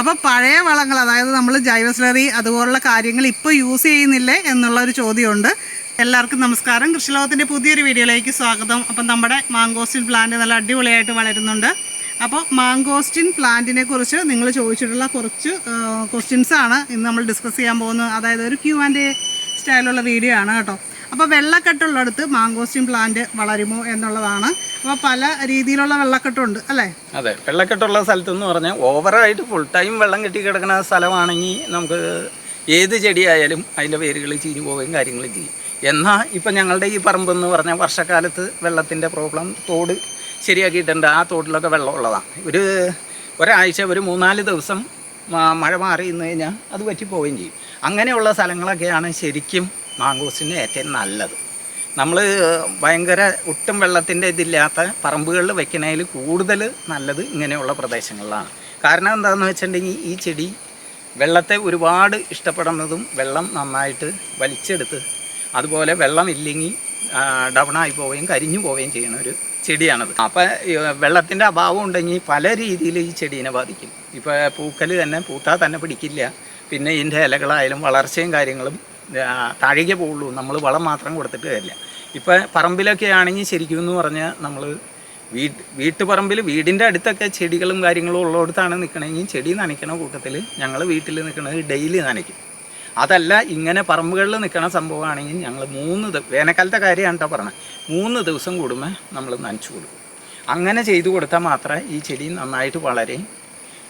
അപ്പോൾ പഴയ വളങ്ങൾ അതായത് നമ്മൾ ജൈവസ്ലറി അതുപോലുള്ള കാര്യങ്ങൾ ഇപ്പോൾ യൂസ് ചെയ്യുന്നില്ലേ എന്നുള്ള ഒരു ചോദ്യമുണ്ട്. എല്ലാവർക്കും നമസ്കാരം. കൃഷിലോകത്തിന്റെ പുതിയൊരു വീഡിയോയിലേക്ക് സ്വാഗതം. അപ്പം നമ്മുടെ മാങ്കോസ്റ്റിൻ പ്ലാന്റ് നല്ല അടിപൊളിയായിട്ട് വളരുന്നുണ്ട്. അപ്പോൾ മാങ്കോസ്റ്റിൻ പ്ലാന്റിനെ കുറിച്ച് നിങ്ങൾ ചോദിച്ചിട്ടുള്ള കുറച്ച് ക്വസ്റ്റ്യൻസ് ആണ് ഇന്ന് നമ്മൾ ഡിസ്കസ് ചെയ്യാൻ പോകുന്നത്. അതായത് ഒരു ക്യൂ ആൻഡ് സ്റ്റൈലുള്ള വീഡിയോ ആണ് കേട്ടോ. അപ്പോൾ വെള്ളക്കെട്ടുള്ളിടത്ത് മാങ്കോസ്റ്റിൻ പ്ലാന്റ് വളരുമോ എന്നുള്ളതാണ്. അപ്പോൾ പല രീതിയിലുള്ള വെള്ളക്കെട്ടുണ്ട് അല്ലേ? അതെ വെള്ളക്കെട്ടുള്ള സ്ഥലത്തെന്ന് പറഞ്ഞാൽ ഓവറായിട്ട് ഫുൾ ടൈം വെള്ളം കെട്ടി കിടക്കുന്ന സ്ഥലമാണെങ്കിൽ നമുക്ക് ഏത് ചെടിയായാലും അതിന്റെ വേരുകൾ ചീഞ്ഞു പോവുകയും കാര്യങ്ങളും ചെയ്യും. എന്നാൽ ഇപ്പം ഞങ്ങളുടെ ഈ പറമ്പെന്ന് പറഞ്ഞാൽ വർഷക്കാലത്ത് വെള്ളത്തിന്റെ പ്രോബ്ലം തോട് ശരിയാക്കിയിട്ടുണ്ട്. ആ തോട്ടിലൊക്കെ വെള്ളമുള്ളതാണ് ഒരു ഒരാഴ്ച ഒരു മൂന്നാൽ ദിവസം മഴ മാറി നിന്ന് കഴിഞ്ഞാൽ അത് പറ്റി പോവുകയും ചെയ്യും. അങ്ങനെയുള്ള സ്ഥലങ്ങളൊക്കെയാണ് ശരിക്കും മാങ്കോസിന് ഏറ്റവും നല്ലത്. നമ്മൾ ഭയങ്കര ഒട്ടും വെള്ളത്തിന്റെ ഇതില്ലാത്ത പറമ്പുകളിൽ വെക്കുന്നതിൽ കൂടുതൽ നല്ലത് ഇങ്ങനെയുള്ള പ്രദേശങ്ങളിലാണ്. കാരണം എന്താണെന്ന് വെച്ചിട്ടുണ്ടെങ്കിൽ ഈ ചെടി വെള്ളത്തെ ഒരുപാട് ഇഷ്ടപ്പെടുന്നതും വെള്ളം നന്നായിട്ട് വലിച്ചെടുത്ത് അതുപോലെ വെള്ളം ഇല്ലെങ്കിൽ ഡൗണായി പോവുകയും കരിഞ്ഞു പോവുകയും ചെയ്യുന്ന ഒരു ചെടിയാണത്. അപ്പോൾ വെള്ളത്തിന്റെ അഭാവം ഉണ്ടെങ്കിൽ പല രീതിയിൽ ഈ ചെടീനെ ബാധിക്കും. ഇപ്പോൾ പൂക്കൽ തന്നെ പൂത്താൽ തന്നെ പിടിക്കില്ല. പിന്നെ ഇതിന്റെ ഇലകളായാലും വളർച്ചയും കാര്യങ്ങളും താഴേക്ക് പോകുള്ളൂ നമ്മൾ വളം മാത്രം കൊടുത്തിട്ട് കാര്യമില്ല. ഇപ്പം പറമ്പിലൊക്കെ ആണെങ്കിൽ ശരിക്കും എന്ന് പറഞ്ഞാൽ നമ്മൾ വീട്ട് വീട്ടുപറമ്പിൽ വീടിന്റെ അടുത്തൊക്കെ ചെടികളും കാര്യങ്ങളും ഉള്ളിടത്താണ് നിൽക്കണമെങ്കിൽ ചെടി നനയ്ക്കണ കൂട്ടത്തിൽ ഞങ്ങൾ വീട്ടിൽ നിൽക്കുന്നത് ഡെയിലി നനയ്ക്കും. അതല്ല ഇങ്ങനെ പറമ്പുകളിൽ നിൽക്കണ സംഭവമാണെങ്കിൽ ഞങ്ങൾ മൂന്ന് വേനൽക്കാലത്തെ കാര്യമാണ് കേട്ടോ പറഞ്ഞത് മൂന്ന് ദിവസം കൂടുമ്പോൾ നമ്മൾ നനച്ചു കൊടുക്കും. അങ്ങനെ ചെയ്തു കൊടുത്താൽ മാത്രമേ ഈ ചെടി നന്നായിട്ട് വളരെ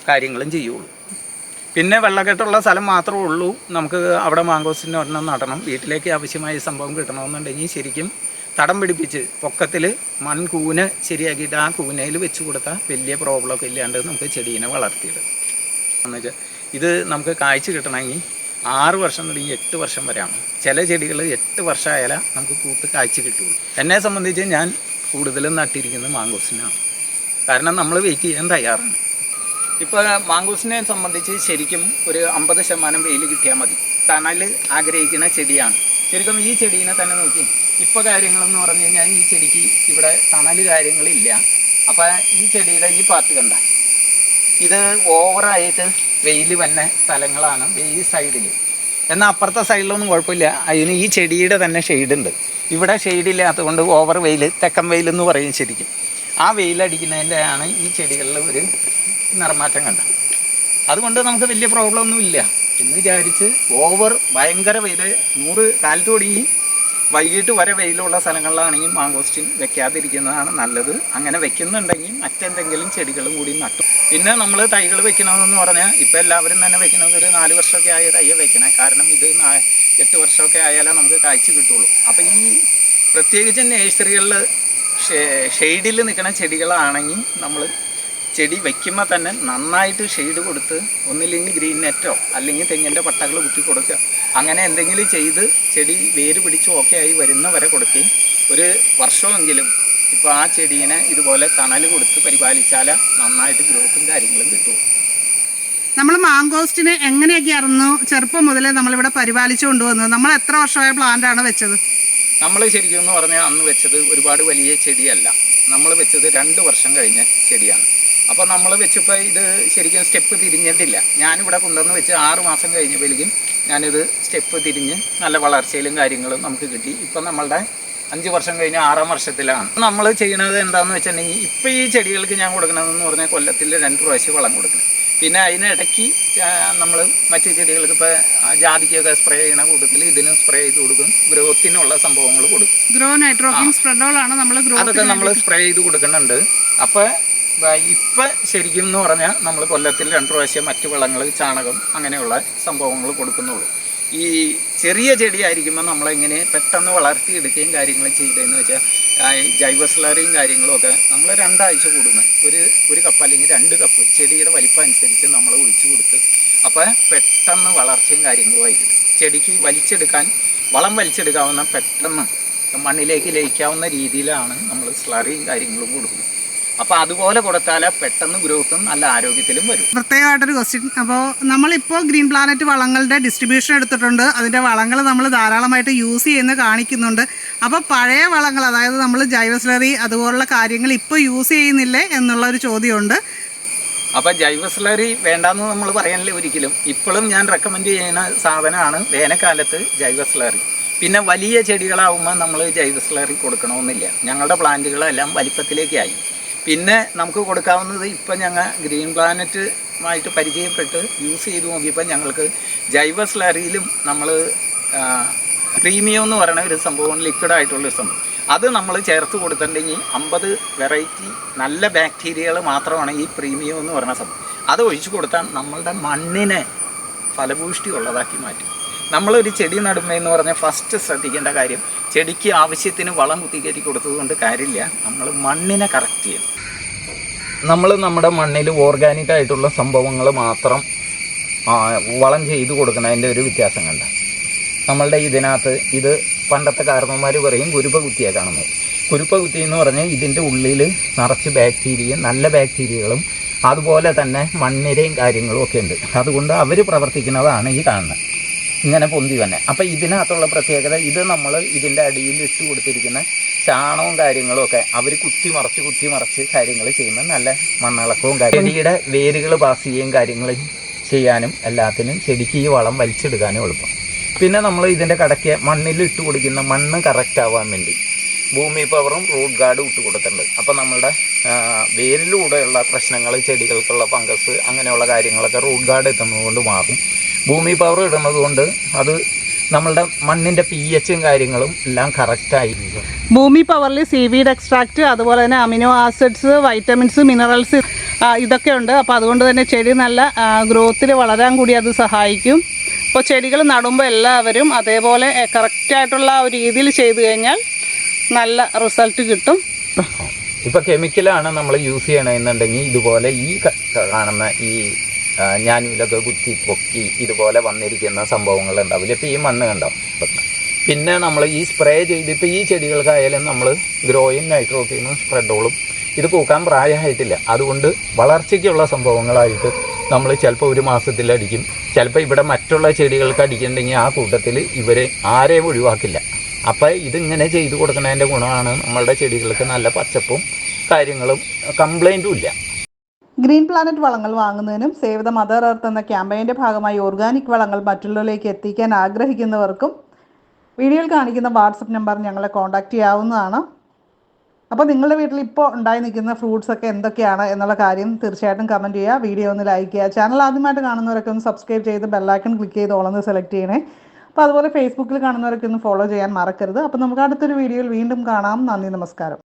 കാര്യങ്ങളും ചെയ്യുള്ളൂ. പിന്നെ വെള്ളക്കെട്ടുള്ള സ്ഥലം മാത്രമേ ഉള്ളൂ. നമുക്ക് അവിടെ മാങ്കോസിന്റെ ഒരെണ്ണം നടണം. വീട്ടിലേക്ക് ആവശ്യമായ സംഭവം കിട്ടണമെന്നുണ്ടെങ്കിൽ ശരിക്കും തടം പിടിപ്പിച്ച് പൊക്കത്തിൽ മൺകൂന് ശരിയാക്കിയിട്ട് ആ കൂനയിൽ വെച്ച് കൊടുത്താൽ വലിയ പ്രോബ്ലമൊക്കെ ഇല്ലാണ്ട് നമുക്ക് ചെടീനെ വളർത്തിയെടുക്കും എന്ന് വെച്ചാൽ ഇത് നമുക്ക് കാഴ്ച കിട്ടണമെങ്കിൽ ആറ് വർഷം തുടങ്ങി എട്ട് വർഷം വരെയാണ്. ചില ചെടികൾ എട്ട് വർഷമായാലേ നമുക്ക് കൂട്ട് കാഴ്ച കിട്ടുള്ളൂ. എന്നെ സംബന്ധിച്ച് ഞാൻ കൂടുതലും നട്ടിരിക്കുന്നത് മാങ്കോസിനാണ്. കാരണം നമ്മൾ വെയിറ്റ് ചെയ്യാൻ തയ്യാറാണ്. ഇപ്പോൾ മാങ്കൂസിനെ സംബന്ധിച്ച് ശരിക്കും ഒരു അമ്പത് ശതമാനം വെയിൽ കിട്ടിയാൽ മതി. തണൽ ആഗ്രഹിക്കുന്ന ചെടിയാണ്. ശരിക്കും ഈ ചെടീനെ തന്നെ നോക്കി. ഇപ്പോൾ കാര്യങ്ങളെന്ന് പറഞ്ഞു കഴിഞ്ഞാൽ ഈ ചെടിക്ക് ഇവിടെ തണൽ കാര്യങ്ങളില്ല. അപ്പോൾ ഈ ചെടിയുടെ ഈ പാർട്ട് കണ്ട. ഇത് ഓവറായിട്ട് വെയിൽ വന്ന സ്ഥലങ്ങളാണ് ഈ സൈഡിൽ എന്നാൽ അപ്പുറത്തെ സൈഡിലൊന്നും കുഴപ്പമില്ല. അതിന് ഈ ചെടിയുടെ തന്നെ ഷെയ്ഡ് ഉണ്ട് ഇവിടെ ഷെയ്ഡ് ഇല്ലാത്തതുകൊണ്ട് ഓവർ വെയിൽ തെക്കൻ വെയിൽ എന്ന് പറയും ശരിക്കും. ആ വെയിലടിക്കുന്നതിന്റെയാണ് ഈ ചെടികളിൽ ഒരു നിറമാറ്റം കണ്ട അതുകൊണ്ട് നമുക്ക് വലിയ പ്രോബ്ലം ഒന്നും ഇല്ല. എന്ന് വിചാരിച്ച് ഓവർ ഭയങ്കര വെയിൽ നൂറ് കാലത്ത് തുടങ്ങി വൈകിട്ട് വരെ വെയിലുള്ള സ്ഥലങ്ങളിലാണെങ്കിൽ മാങ്കോസ്റ്റിൻ വെക്കാതിരിക്കുന്നതാണ് നല്ലത്. അങ്ങനെ വെക്കുന്നുണ്ടെങ്കിൽ മറ്റെന്തെങ്കിലും ചെടികളും കൂടി നട്ടു. പിന്നെ നമ്മൾ തൈകൾ വെക്കണമെന്ന് പറഞ്ഞാൽ ഇപ്പം എല്ലാവരും തന്നെ വെക്കുന്നത് ഒരു നാല് വർഷമൊക്കെ ആയ തയ്യ വെക്കണേ. കാരണം ഇത് എട്ട് വർഷമൊക്കെ ആയാലേ നമുക്ക് കാഴ്ച കിട്ടുള്ളൂ. അപ്പം ഈ പ്രത്യേകിച്ച് നേഴ്സറികളിൽ ഷെയ്ഡിൽ നിൽക്കുന്ന ചെടികളാണെങ്കിൽ നമ്മൾ ചെടി വെക്കുമ്പോൾ തന്നെ നന്നായിട്ട് ഷെയ്ഡ് കൊടുത്ത് ഒന്നില്ലെങ്കിൽ ഗ്രീൻ നെറ്റോ അല്ലെങ്കിൽ തെങ്ങിന്റെ പട്ടകൾ കുത്തി കൊടുക്കുക. അങ്ങനെ എന്തെങ്കിലും ചെയ്ത് ചെടി വേര് പിടിച്ച് ഓക്കെ ആയി വരുന്ന വരെ കൊടുക്കുകയും ഒരു വർഷമെങ്കിലും ഇപ്പോൾ ആ ചെടീനെ ഇതുപോലെ തണൽ കൊടുത്ത് പരിപാലിച്ചാൽ നന്നായിട്ട് ഗ്രോത്തും കാര്യങ്ങളും കിട്ടും. നമ്മൾ മാങ്കോസ്റ്റിനെ എങ്ങനെയൊക്കെയായിരുന്നു ചെറുപ്പം മുതലേ നമ്മളിവിടെ പരിപാലിച്ചു കൊണ്ടുവന്നത്. നമ്മൾ എത്ര വർഷമായ പ്ലാന്റാണ് ആണ് വെച്ചത്? നമ്മൾ ശരിക്കും എന്ന് പറഞ്ഞാൽ അന്ന് വെച്ചത് ഒരുപാട് വലിയ ചെടിയല്ല. നമ്മൾ വെച്ചത് രണ്ട് വർഷം കഴിഞ്ഞ ചെടിയാണ്. അപ്പോൾ നമ്മൾ വെച്ചപ്പോൾ ഇത് ശരിക്കും സ്റ്റെപ്പ് തിരിഞ്ഞിട്ടില്ല. ഞാനിവിടെ കൊണ്ടുവന്ന് വെച്ച് ആറ് മാസം കഴിഞ്ഞപ്പോഴേക്കും ഞാനിത് സ്റ്റെപ്പ് തിരിഞ്ഞ് നല്ല വളർച്ചയിലും കാര്യങ്ങളും നമുക്ക് കിട്ടി. ഇപ്പം നമ്മളുടെ അഞ്ച് വർഷം കഴിഞ്ഞ് ആറാം വർഷത്തിലാണ്. നമ്മൾ ചെയ്യണത് എന്താണെന്ന് വെച്ചിട്ടുണ്ടെങ്കിൽ ഇപ്പോൾ ഈ ചെടികൾക്ക് ഞാൻ കൊടുക്കണതെന്ന് പറഞ്ഞാൽ കൊല്ലത്തിൽ രണ്ട് പ്രാവശ്യം വളം കൊടുക്കണം. പിന്നെ അതിനിടയ്ക്ക് നമ്മൾ മറ്റ് ചെടികൾക്ക് ഇപ്പോൾ ജാതിക്കൊക്കെ സ്പ്രേ ചെയ്യണ കൂട്ടത്തിൽ ഇതിനും സ്പ്രേ ചെയ്ത് കൊടുക്കും. ഗ്രോത്തിനുള്ള സംഭവങ്ങൾ കൊടുക്കും. ഗ്രോ നൈട്രോക്കിൻ സ്പ്രെഡോളാണ് നമ്മൾ അതൊക്കെ നമ്മൾ സ്പ്രേ ചെയ്ത് കൊടുക്കുന്നുണ്ട്. അപ്പോൾ ഇപ്പം ശരിക്കും എന്ന് പറഞ്ഞാൽ നമ്മൾ കൊല്ലത്തിൽ രണ്ട് പ്രാവശ്യം മറ്റു വളങ്ങൾ ചാണകം അങ്ങനെയുള്ള സംഭവങ്ങൾ കൊടുക്കുന്നുള്ളൂ. ഈ ചെറിയ ചെടിയായിരിക്കുമ്പോൾ നമ്മളെങ്ങനെ പെട്ടെന്ന് വളർത്തിയെടുക്കുകയും കാര്യങ്ങളും ചെയ്തതെന്ന് വെച്ചാൽ ജൈവ സ്ലറിയും കാര്യങ്ങളും ഒക്കെ നമ്മൾ രണ്ടാഴ്ച കൂടുന്നത് ഒരു ഒരു കപ്പ് അല്ലെങ്കിൽ രണ്ട് കപ്പ് ചെടിയുടെ വലിപ്പം അനുസരിച്ച് നമ്മൾ ഒഴിച്ചു കൊടുത്ത് അപ്പോൾ പെട്ടെന്ന് വളർച്ചയും കാര്യങ്ങളും ആയിരിക്കും. ചെടിക്ക് വലിച്ചെടുക്കാൻ വളം വലിച്ചെടുക്കാവുന്ന പെട്ടെന്ന് മണ്ണിലേക്ക് ലയിക്കാവുന്ന രീതിയിലാണ് നമ്മൾ സ്ലറിയും കാര്യങ്ങളും കൊടുക്കുന്നത്. അപ്പോൾ അതുപോലെ കൊടുത്താൽ പെട്ടെന്ന് ഗ്രോത്തും നല്ല ആരോഗ്യത്തിലും വരും. പ്രത്യേകമായിട്ടൊരു ക്വസ്റ്റ്യൻ അപ്പോൾ നമ്മളിപ്പോൾ ഗ്രീൻ പ്ലാനറ്റ് വളങ്ങളുടെ ഡിസ്ട്രിബ്യൂഷൻ എടുത്തിട്ടുണ്ട്. അതിന്റെ വളങ്ങൾ നമ്മൾ ധാരാളമായിട്ട് യൂസ് ചെയ്യുന്ന കാണിക്കുന്നുണ്ട്. അപ്പോൾ പഴയ വളങ്ങൾ അതായത് നമ്മൾ ജൈവ സ്ലറി അതുപോലുള്ള കാര്യങ്ങൾ ഇപ്പോൾ യൂസ് ചെയ്യുന്നില്ലേ എന്നുള്ള ഒരു ചോദ്യമുണ്ട്. അപ്പോൾ ജൈവ സ്ലറി വേണ്ടാന്ന് നമ്മൾ പറയാനില്ല ഒരിക്കലും. ഇപ്പോഴും ഞാൻ റെക്കമെൻഡ് ചെയ്യുന്ന സാധനമാണ് വേനൽക്കാലത്ത് ജൈവ സ്ലറി പിന്നെ വലിയ ചെടികളാവുമ്പോൾ നമ്മൾ ജൈവ സ്ലറി കൊടുക്കണമെന്നില്ല. ഞങ്ങളുടെ പ്ലാന്റുകളെല്ലാം വലിപ്പത്തിലേക്കായി. പിന്നെ നമുക്ക് കൊടുക്കാവുന്നത് ഇപ്പം ഞങ്ങൾ ഗ്രീൻ പ്ലാനറ്റുമായിട്ട് പരിചയപ്പെട്ട് യൂസ് ചെയ്ത് നോക്കിയപ്പോൾ ഞങ്ങൾക്ക് ജൈവ സ്ലറിയിലും നമ്മൾ പ്രീമിയം എന്ന് പറയുന്ന ഒരു സംഭവം ലിക്വിഡ് ആയിട്ടുള്ളൊരു സംഭവം. അത് നമ്മൾ ചേർത്ത് കൊടുത്തിട്ടുണ്ടെങ്കിൽ അമ്പത് വെറൈറ്റി നല്ല ബാക്ടീരിയകൾ മാത്രമാണ് ഈ പ്രീമിയം എന്ന് പറയുന്ന സംഭവം. അത് ഒഴിച്ചു കൊടുത്താൽ നമ്മളുടെ മണ്ണിനെ ഫലഭൂഷ്ടി ഉള്ളതാക്കി മാറ്റും. നമ്മളൊരു ചെടി നടുമ്പോൾ എന്ന് പറഞ്ഞാൽ ഫസ്റ്റ് ശ്രദ്ധിക്കേണ്ട കാര്യം ചെടിക്ക് ആവശ്യത്തിന് വളം കുത്തിക്കയറ്റി കൊടുത്തതുകൊണ്ട് കാര്യമില്ല. നമ്മൾ മണ്ണിനെ കറക്റ്റ് ചെയ്യണം. നമ്മൾ നമ്മുടെ മണ്ണിൽ ഓർഗാനിക് ആയിട്ടുള്ള സംഭവങ്ങൾ മാത്രം വളം ചെയ്ത് കൊടുക്കുന്നതിന്റെ ഒരു വ്യത്യാസം കണ്ട. നമ്മളുടെ ഇതിനകത്ത് ഇത് പണ്ടത്തെ കാരണവന്മാർ പറയും കുരുപ്പ കുത്തിയാണ് കാണുന്നത്. കുരുപ്പ കുത്തി എന്ന് പറഞ്ഞാൽ ഇതിന്റെ ഉള്ളിൽ നിറച്ച് ബാക്ടീരിയ നല്ല ബാക്ടീരിയകളും അതുപോലെ തന്നെ മണ്ണിരയും കാര്യങ്ങളും ഒക്കെ ഉണ്ട്. അതുകൊണ്ട് അവർ പ്രവർത്തിക്കുന്നതാണ് ഈ കാണുന്നത്. ഇങ്ങനെ പൊന്തി വന്നെ. അപ്പം ഇതിനകത്തുള്ള പ്രത്യേകത ഇത് നമ്മൾ ഇതിന്റെ അടിയിൽ ഇട്ട് കൊടുത്തിരിക്കുന്ന ചാണകവും കാര്യങ്ങളും ഒക്കെ അവർ കുത്തി മറച്ച് കുത്തി മറച്ച് കാര്യങ്ങൾ ചെയ്യുമ്പോൾ നല്ല മണ്ണിളക്കവും ചെടിയുടെ വേരുകൾ പാസ് ചെയ്യുകയും കാര്യങ്ങൾ ചെയ്യാനും എല്ലാത്തിനും ചെടിക്ക് ഈ വളം വലിച്ചെടുക്കാനും എളുപ്പം പിന്നെ നമ്മൾ ഇതിന്റെ കടയ്ക്ക് മണ്ണിൽ ഇട്ട് കൊടുക്കുന്ന മണ്ണ് കറക്റ്റ് ആവാൻ വേണ്ടി ഭൂമി പവറും റൂട്ട് ഗാർഡും ഇട്ട് കൊടുത്തിട്ടുണ്ട്. അപ്പം നമ്മളുടെ ആ, വേരിലൂടെയുള്ള പ്രശ്നങ്ങൾ ചെടികൾക്കുള്ള ഫംഗസ് അങ്ങനെയുള്ള കാര്യങ്ങളൊക്കെ റൂട്ട് ഗാർഡ് എത്തുന്നത് കൊണ്ട് മാറും. ഭൂമി പവർ ഇടുന്നത് കൊണ്ട് അത് നമ്മളുടെ മണ്ണിന്റെ പി എച്ചും കാര്യങ്ങളും എല്ലാം കറക്റ്റായിരിക്കും ഭൂമി പവറിൽ സീവീഡ് എക്സ്ട്രാക്റ്റ് അതുപോലെ തന്നെ അമിനോ ആസിഡ്സ് വൈറ്റമിൻസ് മിനറൽസ് ഇതൊക്കെ ഉണ്ട്. അപ്പോൾ അതുകൊണ്ട് തന്നെ ചെടി നല്ല ഗ്രോത്തിൽ വളരാൻ കൂടി അത് സഹായിക്കും. അപ്പോൾ ചെടികൾ നടുമ്പോൾ എല്ലാവരും അതേപോലെ കറക്റ്റായിട്ടുള്ള ഒരു രീതിയിൽ ചെയ്തു കഴിഞ്ഞാൽ നല്ല റിസൾട്ട് കിട്ടും. ഇപ്പൊ കെമിക്കലാണ് നമ്മൾ യൂസ് ചെയ്യണമെന്നുണ്ടെങ്കിൽ ഇതുപോലെ ഈ കാണുന്ന ഈ ഞാനിലൊക്കെ കുത്തി പൊക്കി ഇതുപോലെ വന്നിരിക്കുന്ന സംഭവങ്ങൾ ഉണ്ടാവില്ല ഇപ്പം ഈ മണ്ണ് കണ്ടാവും പിന്നെ നമ്മൾ ഈ സ്പ്രേ ചെയ്ത് ഇപ്പം ഈ ചെടികൾക്കായാലും നമ്മൾ ഗ്രോയിൻ നൈട്രോഫീനും സ്പ്രെഡോളും ഇത് പൂക്കാൻ പ്രായമായിട്ടില്ല. അതുകൊണ്ട് വളർച്ചയ്ക്കുള്ള സംഭവങ്ങളായിട്ട് നമ്മൾ ചിലപ്പോൾ ഒരു മാസത്തിലടിക്കും. ചിലപ്പോൾ ഇവിടെ മറ്റുള്ള ചെടികൾക്ക് അടിക്കുന്നുണ്ടെങ്കിൽ ആ കൂട്ടത്തിൽ ഇവരെ ആരെയും ഒഴിവാക്കില്ല. അപ്പോൾ ഇതിങ്ങനെ ചെയ്തു കൊടുക്കുന്നതിന്റെ ഗുണമാണ് നമ്മളുടെ ചെടികൾക്ക് നല്ല പച്ചപ്പും കാര്യങ്ങളും കംപ്ലൈന്റും ഇല്ല. ഗ്രീൻ പ്ലാനറ്റ് വളങ്ങൾ വാങ്ങുന്നതിനും സേവ് ദ മദർ എർത്ത് എന്ന ക്യാമ്പയിന്റെ ഭാഗമായി ഓർഗാനിക് വളങ്ങൾ മറ്റുള്ളവരിലേക്ക് എത്തിക്കാൻ ആഗ്രഹിക്കുന്നവർക്കും വീഡിയോയിൽ കാണിക്കുന്ന വാട്സപ്പ് നമ്പർ ഞങ്ങളെ കോൺടാക്റ്റ് ചെയ്യാവുന്നതാണ്. അപ്പോൾ നിങ്ങളുടെ വീട്ടിൽ ഇപ്പോൾ ഉണ്ടായി നിൽക്കുന്ന ഫ്രൂട്ട്സ് ഒക്കെ എന്തൊക്കെയാണ് എന്നുള്ള കാര്യം തീർച്ചയായിട്ടും കമന്റ് ചെയ്യുക. വീഡിയോ ഒന്ന് ലൈക്ക് ചെയ്യുക. ചാനൽ ആദ്യമായിട്ട് കാണുന്നവരൊക്കെ ഒന്ന് സബ്സ്ക്രൈബ് ചെയ്ത് ബെല്ലൈക്കൺ ക്ലിക്ക് ചെയ്ത് ഓളൊന്ന് സെലക്ട് ചെയ്യണേ. അപ്പോൾ അതുപോലെ ഫേസ്ബുക്കിൽ കാണുന്നവരൊക്കെ ഒന്ന് ഫോളോ ചെയ്യാൻ മറക്കരുത്. അപ്പോൾ നമുക്ക് അടുത്തൊരു വീഡിയോയിൽ വീണ്ടും കാണാം. നന്ദി നമസ്കാരം.